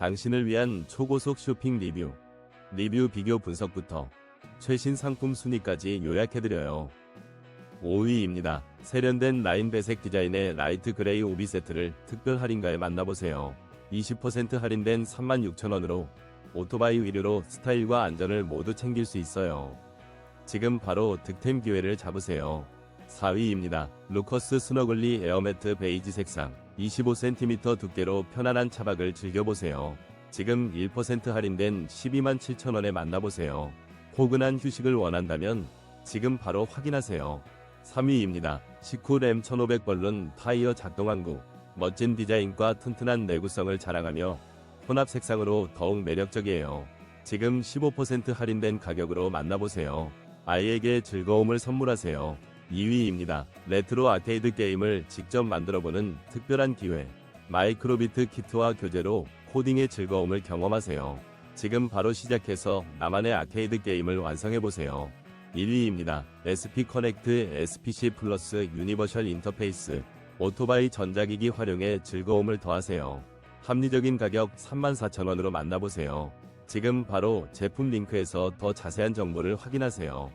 당신을 위한 초고속 쇼핑 리뷰. 리뷰 비교 분석부터 최신 상품 순위까지 요약해드려요. 5위입니다. 세련된 라인 배색 디자인의 라이트 그레이 오비 세트를 특별 할인가에 만나보세요. 20% 할인된 36,000원으로 오토바이 위료로 스타일과 안전을 모두 챙길 수 있어요. 지금 바로 득템 기회를 잡으세요. 4위입니다. 루커스 스너글리 에어매트 베이지 색상 25cm 두께로 편안한 차박을 즐겨보세요. 지금 1% 할인된 12만 7천원에 만나보세요. 포근한 휴식을 원한다면 지금 바로 확인하세요. 3위입니다. 시쿠램 1500 벌룬 타이어 작동항구 멋진 디자인과 튼튼한 내구성을 자랑하며 혼합 색상으로 더욱 매력적이에요. 지금 15% 할인된 가격으로 만나보세요. 아이에게 즐거움을 선물하세요. 2위입니다. 레트로 아케이드 게임을 직접 만들어보는 특별한 기회. 마이크로비트 키트와 교재로 코딩의 즐거움을 경험하세요. 지금 바로 시작해서 나만의 아케이드 게임을 완성해보세요. 1위입니다. SP 커넥트 SPC 플러스 유니버셜 인터페이스. 오토바이 전자기기 활용에 즐거움을 더하세요. 합리적인 가격 34,000원으로 만나보세요. 지금 바로 제품 링크에서 더 자세한 정보를 확인하세요.